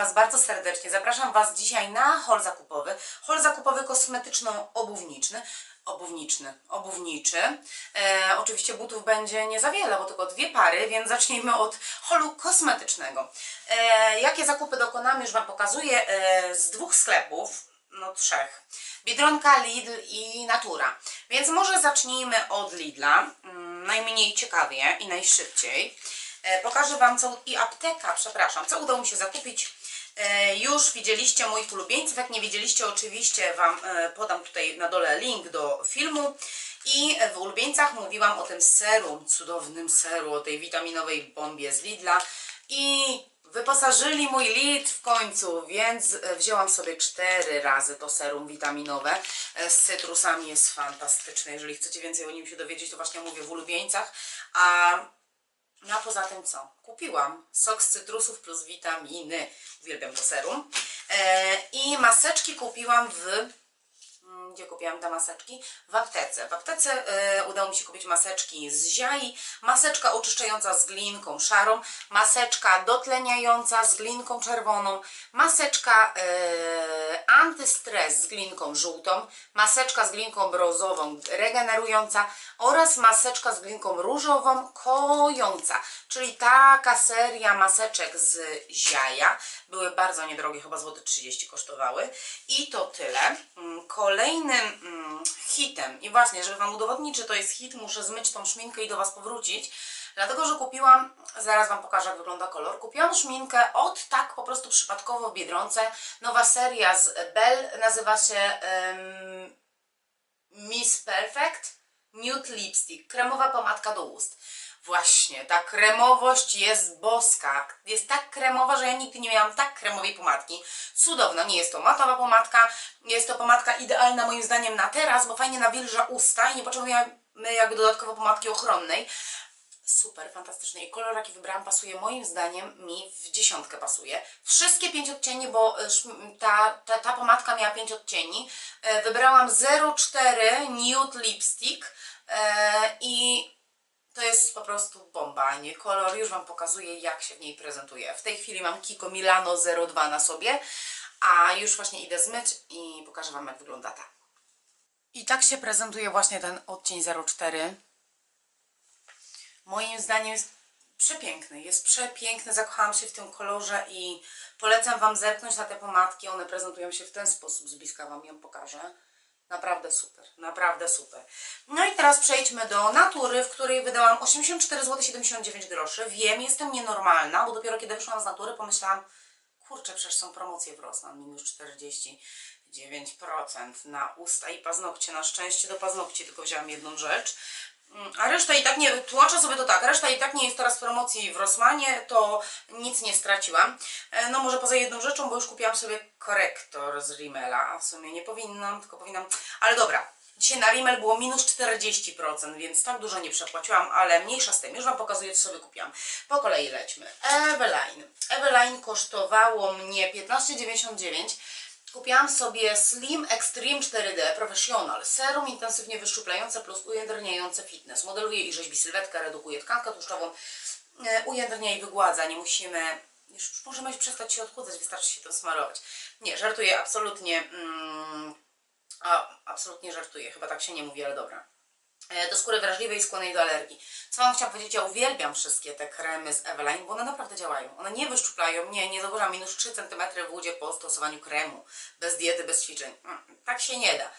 Was bardzo serdecznie. Zapraszam Was dzisiaj na hol zakupowy. Hol zakupowy kosmetyczno-obuwniczny. Obuwniczny, obuwniczy. E, oczywiście butów będzie nie za wiele, bo tylko dwie pary, więc zacznijmy od holu kosmetycznego. E, jakie zakupy dokonamy, już Wam pokazuję e, z dwóch sklepów, no trzech. Biedronka, Lidl i Natura. Więc może zacznijmy od Lidla, mm, najmniej ciekawie i najszybciej. E, Pokażę Wam co i apteka, przepraszam, co udało mi się zakupić. E, Już widzieliście moich ulubieńców, jak nie widzieliście oczywiście Wam e, podam tutaj na dole link do filmu. I w ulubieńcach mówiłam o tym serum, cudownym seru, o tej witaminowej bombie z Lidla. I wyposażyli mój Lid w końcu, więc e, wzięłam sobie cztery razy to serum witaminowe. Z cytrusami jest fantastyczne. Jeżeli chcecie więcej o nim się dowiedzieć, to właśnie mówię w ulubieńcach. A no a poza tym co? Kupiłam sok z cytrusów plus witaminy. Uwielbiam to serum. E, I maseczki kupiłam w... mm, Gdzie kupiłam te maseczki? W aptece. W aptece e, udało mi się kupić maseczki z ziai, maseczka oczyszczająca z glinką szarą, maseczka dotleniająca z glinką czerwoną, maseczka e, antystres z glinką żółtą, maseczka z glinką brązową regenerująca oraz maseczka z glinką różową kojąca, czyli taka seria maseczek z ziaja. Były bardzo niedrogie, chyba złoty 30 kosztowały. I to tyle. Kolejnym mm, hitem, i właśnie, żeby Wam udowodnić, że to jest hit, muszę zmyć tą szminkę i do Was powrócić. Dlatego, że kupiłam, zaraz Wam pokażę jak wygląda kolor, kupiłam szminkę od tak po prostu przypadkowo w Biedronce. Nowa seria z Bell nazywa się em, Miss Perfect Nude Lipstick, kremowa pomadka do ust. Właśnie, ta kremowość jest boska. Jest tak kremowa, że ja nigdy nie miałam tak kremowej pomadki. Cudowna, nie jest to matowa pomadka, jest to pomadka idealna moim zdaniem na teraz, bo fajnie nawilża usta i nie potrzebujemy jakby dodatkowo pomadki ochronnej. Super, fantastyczny. I kolor, jaki wybrałam, pasuje moim zdaniem mi w dziesiątkę pasuje. Wszystkie pięć odcieni, bo ta, ta, ta pomadka miała pięć odcieni. E, Wybrałam 04 Nude Lipstick e, i to jest po prostu bomba, nie kolor. Już Wam pokazuję, jak się w niej prezentuje. W tej chwili mam Kiko Milano 02 na sobie, a już właśnie idę zmyć i pokażę Wam, jak wygląda ta. I tak się prezentuje właśnie ten odcień 04 moim zdaniem jest przepiękny. Jest przepiękny, zakochałam się w tym kolorze i polecam Wam zerknąć na te pomadki. One prezentują się w ten sposób, z bliska Wam ją pokażę. Naprawdę super, naprawdę super. No i teraz przejdźmy do natury, w której wydałam 84 zł 79 groszy. Wiem, jestem nienormalna, bo dopiero kiedy wyszłam z natury pomyślałam, kurczę, przecież są promocje w Rosman, minus 49% na usta i paznokcie. Na szczęście do paznokci tylko wzięłam jedną rzecz. Mm, A reszta i tak nie, tłumaczę sobie to tak, reszta i tak nie jest teraz w promocji w Rossmanie, to nic nie straciłam. E, No może poza jedną rzeczą, bo już kupiłam sobie korektor z Rimmela, a w sumie nie powinnam, tylko powinnam, ale dobra. Dzisiaj na Rimmel było minus 40%, więc tak dużo nie przepłaciłam, ale mniejsza z tym. Już Wam pokazuję, co sobie kupiłam. Po kolei lećmy. Eveline. Eveline kosztowało mnie 15,99. Kupiłam sobie Slim Extreme 4D Professional. Serum intensywnie wyszczuplające plus ujędrniające fitness. Modeluje i rzeźbi sylwetkę, redukuje tkankę tłuszczową, e, ujędrnia i wygładza. Nie musimy... Już możemy przestać się odchudzać, wystarczy się tym smarować. Nie, żartuję, absolutnie... Mm, a, absolutnie żartuję, chyba tak się nie mówi, ale dobra. E, Do skóry wrażliwej i skłonnej do alergii. Co Wam chciałam powiedzieć, ja uwielbiam wszystkie te kremy z Eveline, bo one naprawdę działają. One nie wyszczuplają, nie, nie zauważam minus 3 cm w łudzie po stosowaniu kremu. Bez diety, bez ćwiczeń. Mm, Tak się nie da.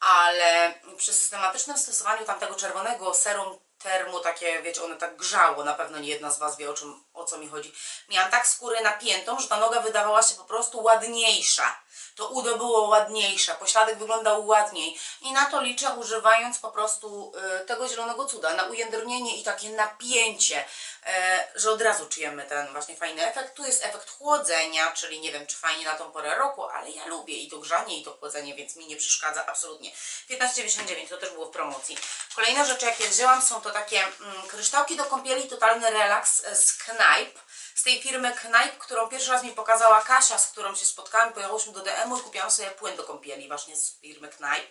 Ale przy systematycznym stosowaniu tamtego czerwonego serum termu, takie, wiecie, one tak grzało, na pewno nie jedna z Was wie o, czym, o co mi chodzi. Miałam tak skórę napiętą, że ta noga wydawała się po prostu ładniejsza. To udo było ładniejsze, pośladek wyglądał ładniej. I na to liczę, używając po prostu y, tego zielonego cuda, na ujędrnienie i takie napięcie, y, że od razu czujemy ten właśnie fajny efekt. Tu jest efekt chłodzenia, czyli nie wiem, czy fajnie na tą porę roku, ale ja lubię i to grzanie, i to chłodzenie, więc mi nie przeszkadza absolutnie. 15,99 to też było w promocji. Kolejne rzeczy, jakie wzięłam, są to takie mm, kryształki do kąpieli, totalny relaks e, z Knajp z tej firmy Knajp, którą pierwszy raz mi pokazała Kasia, z którą się spotkałam, pojechałyśmy do DM-u i kupiłam sobie płyn do kąpieli właśnie z firmy Knajp.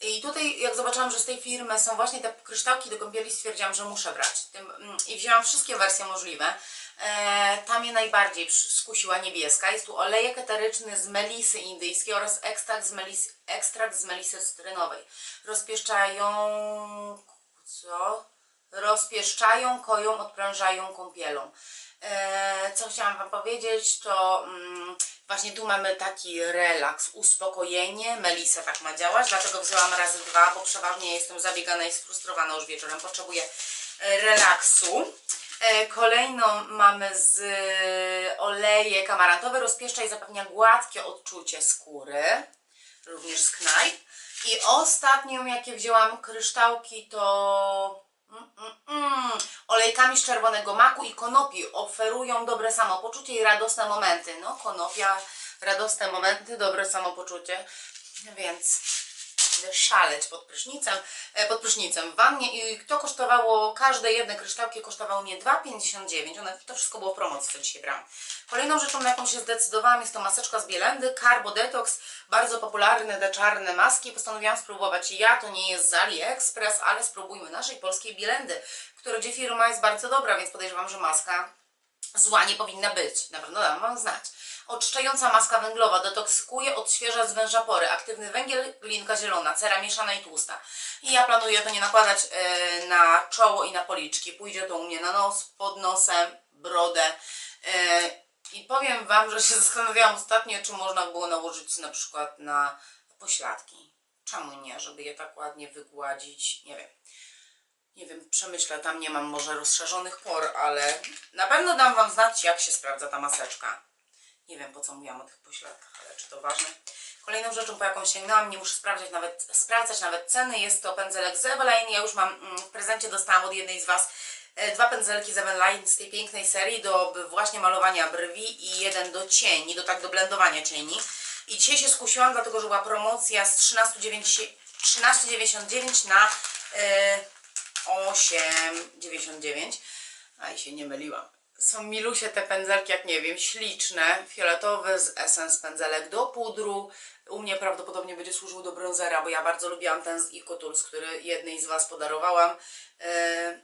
I tutaj, jak zobaczyłam, że z tej firmy są właśnie te kryształki do kąpieli, stwierdziłam, że muszę brać. Tym, mm, I wzięłam wszystkie wersje możliwe. E, ta najbardziej skusiła niebieska. Jest tu olejek eteryczny z melisy indyjskiej oraz ekstrakt z melisy, ekstrakt z melisy cytrynowej. Rozpieszczają... co? Rozpieszczają, koją, odprężają kąpielą. E, co chciałam Wam powiedzieć, to mm, właśnie tu mamy taki relaks, uspokojenie. Melisa tak ma działać, dlatego wzięłam razy dwa, bo przeważnie jestem zabiegana i sfrustrowana już wieczorem. Potrzebuję e, relaksu. E, Kolejną mamy z e, olejek amarantowy, rozpieszcza i zapewnia gładkie odczucie skóry, również z knajp. I ostatnią, jakie wzięłam kryształki, to olejkami z czerwonego maku i konopi oferują dobre samopoczucie i radosne momenty. No, konopia, radosne momenty, dobre samopoczucie, więc szaleć pod prysznicem, e, pod prysznicem w wannie i to kosztowało, każde jedne kryształki kosztowało mnie 2,59. One, to wszystko było w promocji, co dzisiaj brałam. Kolejną rzeczą, na jaką się zdecydowałam jest to maseczka z Bielendy, Carbo Detox, bardzo popularne te czarne maski. Postanowiłam spróbować ja, to nie jest z AliExpress, ale spróbujmy naszej polskiej Bielendy, która gdzie firma jest bardzo dobra, więc podejrzewam, że maska zła nie powinna być. Na pewno dam Wam znać. Oczyszczająca maska węglowa detoksykuje, odświeża, zwęża pory. Aktywny węgiel, glinka zielona, cera mieszana i tłusta. I ja planuję to nie nakładać e, na czoło i na policzki. Pójdzie to u mnie na nos, pod nosem, brodę. E, I powiem Wam, że się zastanawiałam ostatnio, czy można było nałożyć na przykład na pośladki. Czemu nie? Żeby je tak ładnie wygładzić. Nie wiem. Nie wiem, przemyślę, tam nie mam może rozszerzonych por, ale na pewno dam Wam znać, jak się sprawdza ta maseczka. Nie wiem, po co mówiłam o tych pośladkach, ale czy to ważne. Kolejną rzeczą, po jaką sięgnęłam, nie muszę sprawdzać nawet, sprawdzać nawet ceny, jest to pędzelek z. Ja już mam mm, w prezencie, dostałam od jednej z Was e, dwa pędzelki z z tej pięknej serii do właśnie malowania brwi i jeden do cieni, do tak do blendowania cieni. I dzisiaj się skusiłam, dlatego że była promocja z 13,90 13,99 na e, 8,99. A i się nie myliłam. Są milusie te pędzelki, jak nie wiem, śliczne, fioletowy z Essence pędzelek do pudru. U mnie prawdopodobnie będzie służył do bronzera, bo ja bardzo lubiłam ten z Eco Tools, który jednej z Was podarowałam. Eee,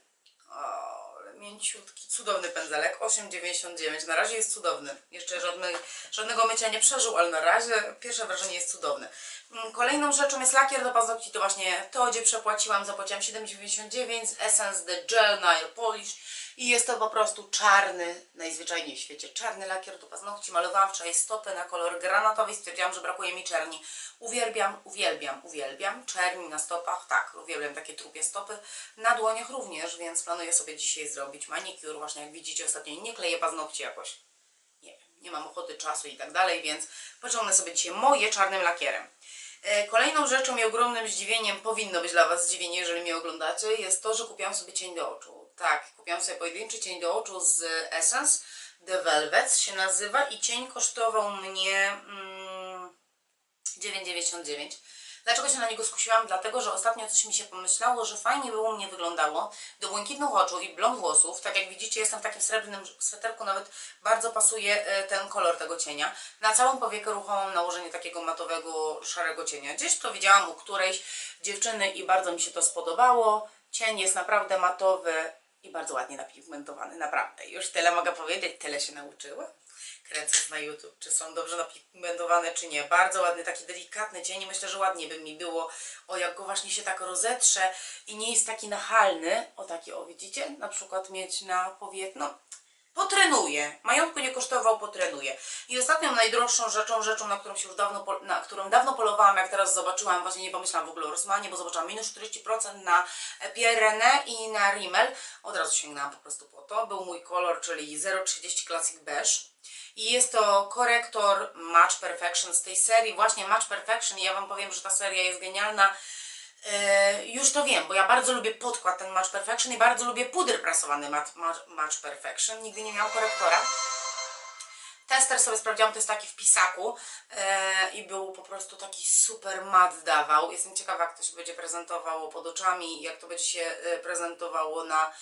o, mięciutki, cudowny pędzelek, 8,99. Na razie jest cudowny. Jeszcze żadnej, żadnego mycia nie przeżył, ale na razie pierwsze wrażenie jest cudowne. Mm, Kolejną rzeczą jest lakier do paznokci, to właśnie to, gdzie przepłaciłam, zapłaciłam 7,99 z Essence The Gel Nail Polish i jest to po prostu czarny, najzwyczajniej w świecie, czarny lakier do paznokci. Malowałam wczoraj stopy na kolor granatowy i stwierdziłam, że brakuje mi czerni. Uwielbiam, uwielbiam, uwielbiam czerni na stopach, tak, uwielbiam takie trupie stopy, na dłoniach również, więc planuję sobie dzisiaj zrobić manicure, właśnie jak widzicie ostatnio nie kleję paznokci jakoś nie nie mam ochoty, czasu i tak dalej, więc pociągnę sobie dzisiaj moje czarnym lakierem. E, Kolejną rzeczą i ogromnym zdziwieniem, powinno być dla Was zdziwienie, jeżeli mnie oglądacie, jest to, że kupiłam sobie cień do oczu. Tak, kupiłam sobie pojedynczy cień do oczu z Essence The Velvet się nazywa i cień kosztował mnie mm, 9,99. Dlaczego się na niego skusiłam? Dlatego, że ostatnio coś mi się pomyślało, że fajnie by u mnie wyglądało do błękitnych oczu i blond włosów. Tak jak widzicie, jestem w takim srebrnym sweterku, nawet bardzo pasuje e, ten kolor tego cienia. Na całą powiekę ruchomą nałożenie takiego matowego, szarego cienia. Gdzieś to widziałam u którejś dziewczyny i bardzo mi się to spodobało. Cień jest naprawdę matowy i bardzo ładnie napigmentowany, naprawdę. Już tyle mogę powiedzieć, tyle się nauczyłam kręcąc na YouTube, czy są dobrze napigmentowane, czy nie. Bardzo ładny, taki delikatny cień. Myślę, że ładnie by mi było, o jak go właśnie się tak rozetrze i nie jest taki nachalny. O taki, o widzicie? Na przykład mieć na powiek, potrenuję. Majątku nie kosztował, potrenuję. I ostatnią najdroższą rzeczą, rzeczą, na którą się już dawno, na którą dawno polowałam, jak teraz zobaczyłam, właśnie nie pomyślałam w ogóle o Rosmanie, bo zobaczyłam minus 40% na Pierre i na Rimmel. Od razu sięgnęłam po prostu po to. Był mój kolor, czyli 030 Classic Beige. I jest to korektor Match Perfection z tej serii, właśnie Match Perfection. I ja Wam powiem, że ta seria jest genialna. E, już to wiem, bo ja bardzo lubię podkład ten Match Perfection i bardzo lubię puder prasowany Match, Perfection. Nigdy nie miałam korektora. Tester sobie sprawdziłam, to jest taki w pisaku e, i był po prostu taki super mat dawał. Jestem ciekawa, jak to się będzie prezentowało pod oczami, jak to będzie się e, prezentowało na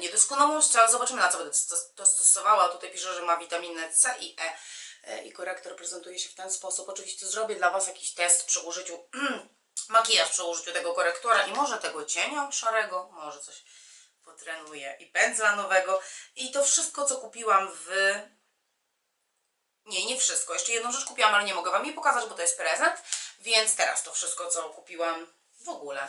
niedoskonałość, ale zobaczymy na co będę to, to stosowała. Tutaj pisze, że ma witaminę C i e, i korektor prezentuje się w ten sposób. Oczywiście zrobię dla Was jakiś test przy użyciu makijaż przy użyciu tego korektora i może tego cienia szarego, może coś potrenuję i pędzla nowego i to wszystko co kupiłam w nie, nie wszystko. Jeszcze jedną rzecz kupiłam, ale nie mogę Wam jej pokazać, bo to jest prezent. Więc teraz to wszystko, co kupiłam w ogóle.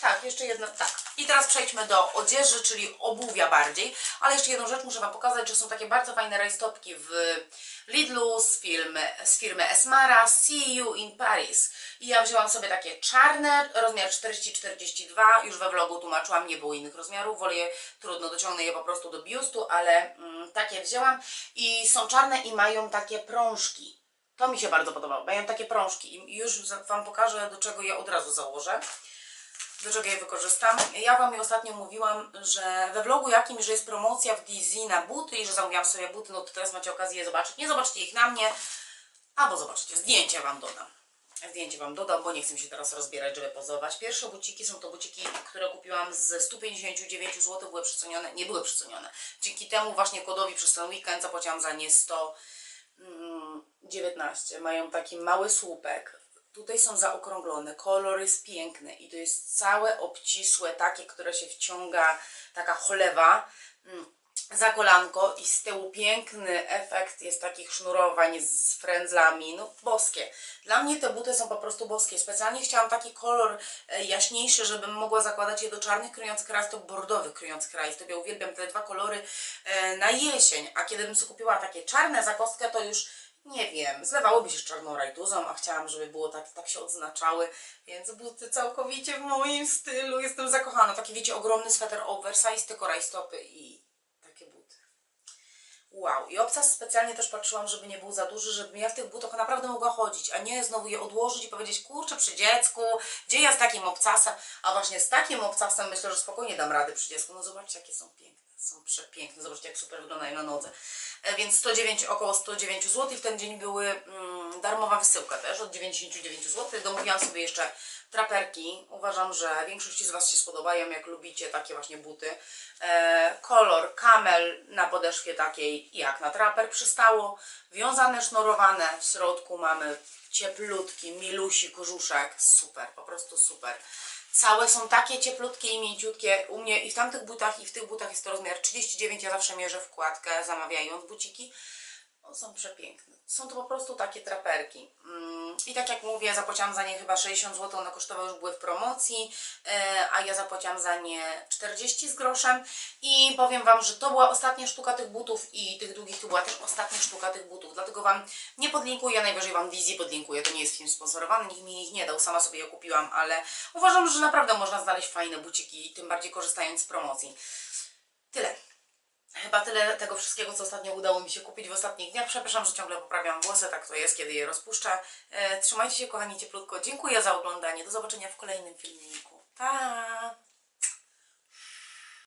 Tak, jeszcze jedno, tak. I teraz przejdźmy do odzieży, czyli obuwia bardziej. Ale jeszcze jedną rzecz muszę Wam pokazać, że są takie bardzo fajne rajstopki w Lidlu z firmy, z firmy Esmara See You in Paris. I ja wzięłam sobie takie czarne, rozmiar 40-42. Już we vlogu tłumaczyłam, nie było innych rozmiarów. Wolę je, trudno, dociągnę je po prostu do biustu, ale mm, takie wzięłam. I są czarne i mają takie prążki. To mi się bardzo podobało. Mają takie prążki i już Wam pokażę, do czego je od razu założę do czego je wykorzystam. Ja Wam ostatnio mówiłam, że we vlogu jakimś, że jest promocja w DZ na buty i że zamówiłam sobie buty, no to teraz macie okazję je zobaczyć. Nie zobaczycie ich na mnie, albo zobaczycie, zdjęcie Wam dodam. Zdjęcie Wam dodam, bo nie chcę się teraz rozbierać, żeby pozować. Pierwsze buciki są to buciki, które kupiłam z 159 zł, były przecenione, nie były przecenione. Dzięki temu właśnie kodowi przez ten weekend zapłaciłam za nie 119. Mają taki mały słupek. Tutaj są zaokrąglone, kolor jest piękny i to jest całe obcisłe, takie, które się wciąga, taka cholewa mm, za kolanko i z tyłu piękny efekt jest takich sznurowań z frędzlami, no boskie. Dla mnie te buty są po prostu boskie. Specjalnie chciałam taki kolor e, jaśniejszy, żebym mogła zakładać je do czarnych kryjących rajstop, bordowych kryjących rajstop. Ja uwielbiam te dwa kolory e, na jesień, a kiedy bym sobie kupiła takie czarne za kostkę, to już nie wiem, zlewałyby się z czarną rajtuzą, a chciałam, żeby było tak, tak się odznaczały, więc buty całkowicie w moim stylu. Jestem zakochana. Taki wiecie, ogromny sweter oversize, tylko rajstopy i takie buty. Wow, i obcas specjalnie też patrzyłam, żeby nie był za duży, żebym ja w tych butach naprawdę mogła chodzić, a nie znowu je odłożyć i powiedzieć, kurczę, przy dziecku, gdzie ja z takim obcasem? A właśnie z takim obcasem myślę, że spokojnie dam radę przy dziecku. No zobaczcie, jakie są piękne. Są przepiękne. Zobaczcie, jak super wyglądają na nodze. E, Więc 109, około 109 zł. W ten dzień były mm, darmowa wysyłka też od 99 zł. Domówiłam sobie jeszcze traperki. Uważam, że większości z Was się spodobają, jak lubicie takie właśnie buty. E, kolor kamel na podeszwie takiej, jak na traper przystało. Wiązane, sznurowane. W środku mamy cieplutki, milusi kożuszek. Super, po prostu super. Całe są takie cieplutkie i mięciutkie. U mnie i w tamtych butach, i w tych butach jest to rozmiar 39. Ja zawsze mierzę wkładkę, zamawiając buciki. No, są przepiękne. Są to po prostu takie traperki. Mm, I tak jak mówię, zapłaciłam za nie chyba 60 zł, one kosztowały już były w promocji, e, a ja zapłaciłam za nie 40 z groszem. I powiem Wam, że to była ostatnia sztuka tych butów i tych długich to była też ostatnia sztuka tych butów. Dlatego Wam nie podlinkuję, najwyżej Wam wizji podlinkuję. To nie jest film sponsorowany, nikt mi ich nie dał, sama sobie je kupiłam, ale uważam, że naprawdę można znaleźć fajne buciki, tym bardziej korzystając z promocji. Tyle. Chyba tyle tego wszystkiego, co ostatnio udało mi się kupić w ostatnich dniach. Przepraszam, że ciągle poprawiam włosy, tak to jest, kiedy je rozpuszczę. E, trzymajcie się, kochani, cieplutko. Dziękuję za oglądanie. Do zobaczenia w kolejnym filmiku. Pa!